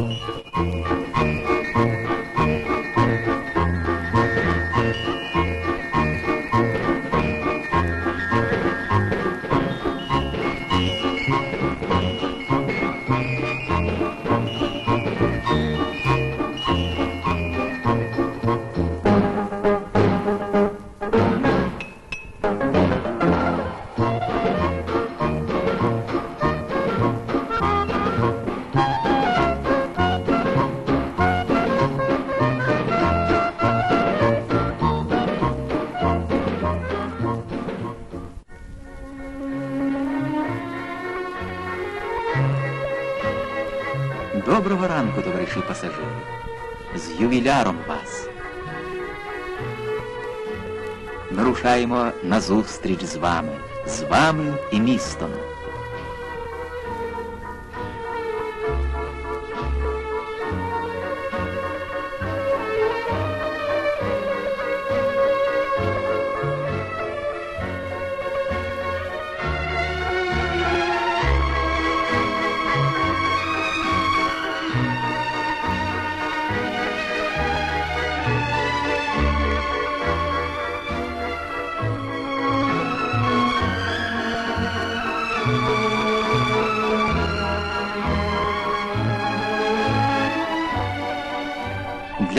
うん。Доброго ранку, товариші пасажири. З ювіляром вас. Ми рушаємо на зустріч з вами, з вами і містом.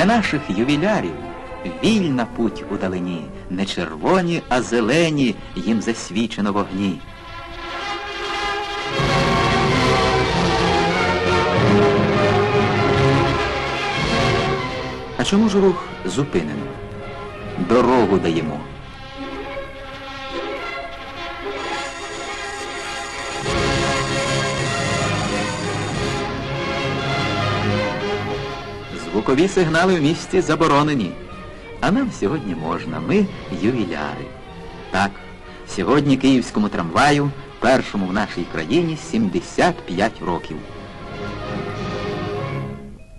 Для наших ювілярів вільна путь у далині, не червоні, а зелені їм засвічено вогні. А чому ж рух зупинено? Дорогу даємо. Звукові сигнали в місті заборонені. А нам сьогодні можна. Ми ювіляри. Так, сьогодні київському трамваю, першому в нашій країні, 75 років.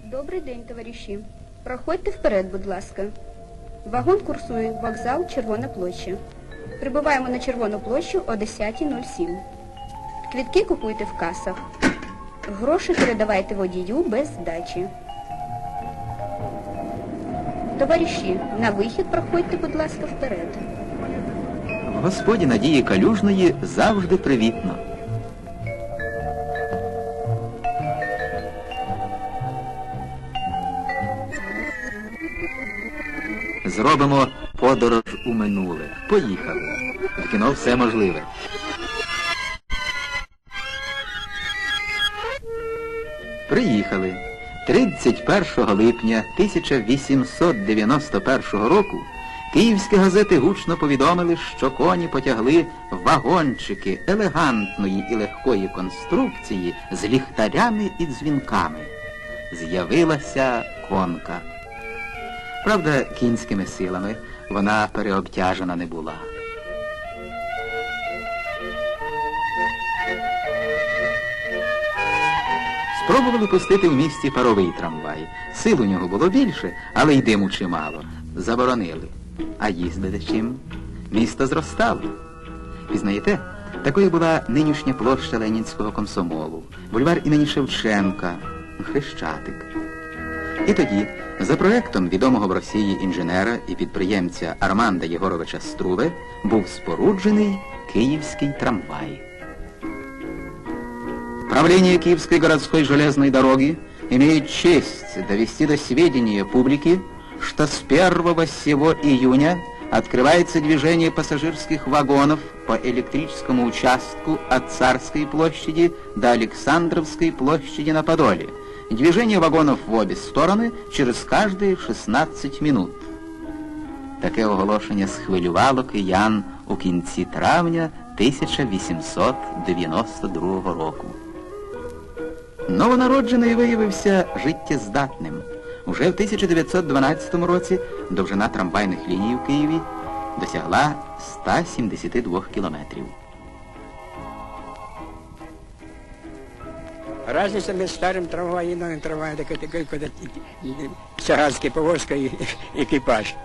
Добрий день, товариші. Проходьте вперед, будь ласка. Вагон курсує вокзал Червона площа. Прибуваємо на Червону площу о 10.07. Квітки купуйте в касах. Гроші передавайте водію без здачі. Товариші, на вихід проходьте, будь ласка, вперед. В господі Надії Калюжної завжди привітно. Зробимо подорож у минуле. Поїхали. В кіно все можливе. Приїхали. 31 липня 1891 року київські газети гучно повідомили, що коні потягли вагончики елегантної і легкої конструкції з ліхтарями і дзвінками. З'явилася конка. Правда, кінськими силами вона переобтяжена не була. Спробували пустити в місті паровий трамвай. Сил у нього було більше, але й диму чимало. Заборонили. А їздити чим? Місто зростало. Пізнаєте, такою була нинішня площа Ленінського комсомолу, бульвар імені Шевченка, Хрещатик. І тоді, за проектом відомого в Росії інженера і підприємця Арманда Єгоровича Струве, був споруджений київський трамвай. Правление Киевской городской железной дороги имеет честь довести до сведения публики, что с 1 сего июня открывается движение пассажирских вагонов по электрическому участку от Царской площади до Александровской площади на Подоле. Движение вагонов в обе стороны через каждые 16 минут. Таке оголошення схвилювало киян у кінці травня 1892 року. Новонароджений виявився життєздатним. Уже в 1912 році довжина трамвайних ліній в Києві досягла 172 кілометрів. Разница между старым трамваем и новым трамваем, так это как когда саранский повозка и экипаж.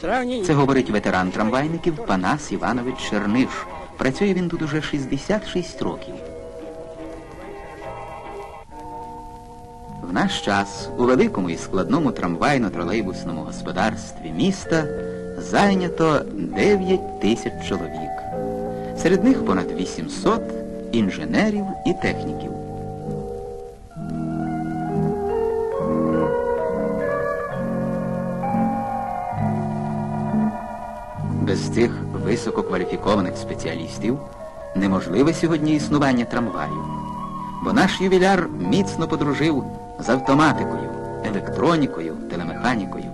Сравнение. Це говорить ветеран трамвайників Панас Іванович Черниш. Працює він тут уже 66 років. В наш час у великому і складному трамвайно-тролейбусному господарстві міста зайнято 9 тисяч чоловік. Серед них понад 800 інженерів і техніків. Без цих висококваліфікованих спеціалістів неможливе сьогодні існування трамваю. Бо наш ювіляр міцно подружив з автоматикою, електронікою, телемеханікою.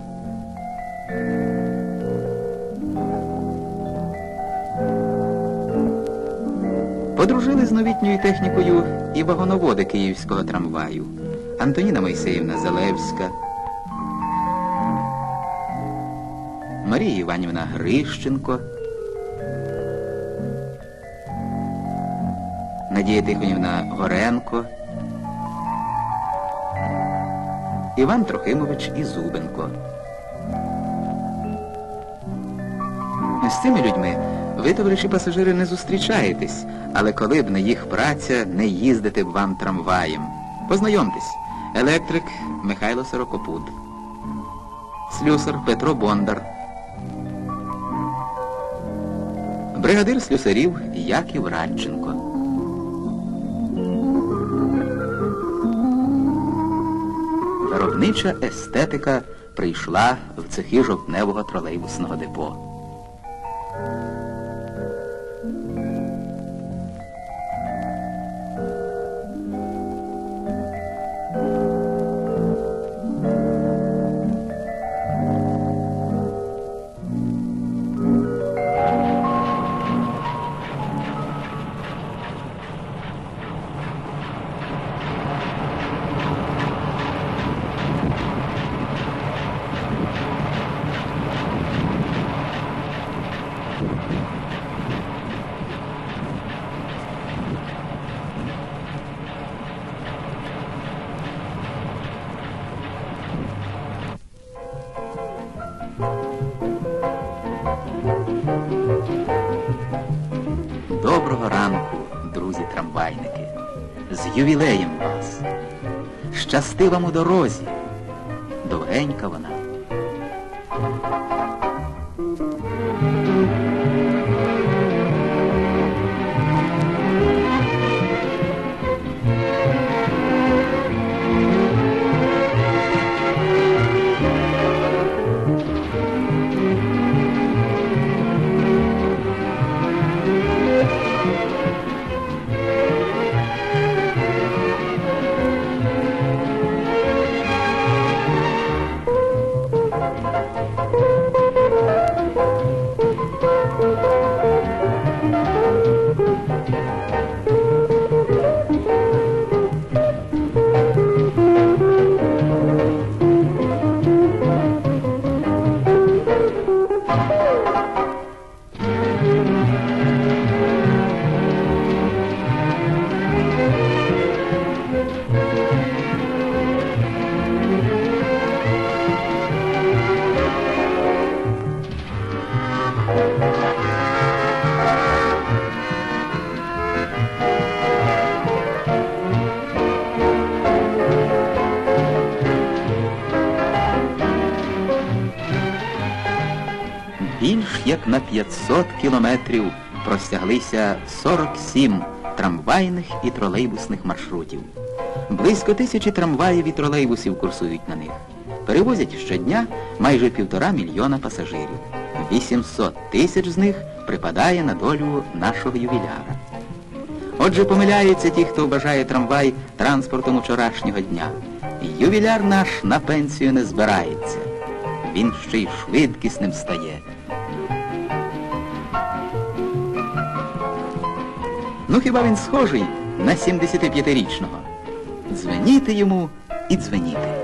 Подружили з новітньою технікою і вагоноводи київського трамваю. Антоніна Мойсеївна Залевська, Марія Іванівна Грищенко, Надія Тихонівна Горенко, Іван Трохимович Ізубенко. З цими людьми ви, товариші пасажири, не зустрічаєтесь, але коли б не їх праця, не їздити б вам трамваєм. Познайомтесь, електрик Михайло Сорокопут, слюсар Петро Бондар, бригадир слюсарів Яків Радченко. Виробнича естетика прийшла в цехи жовтневого тролейбусного депо. Ювілеєм вас. Щасти вам у дорозі. Довгенька вона. Як на 500 кілометрів простяглися 47 трамвайних і тролейбусних маршрутів. Близько тисячі трамваїв і тролейбусів курсують на них. Перевозять щодня майже півтора мільйона пасажирів. 800 тисяч з них припадає на долю нашого ювіляра. Отже, помиляються ті, хто вважає трамвай транспортом вчорашнього дня. Ювіляр наш на пенсію не збирається. Він ще й швидкісним стає. Хіба він схожий на 75-річного? Дзвеніти йому і дзвеніти.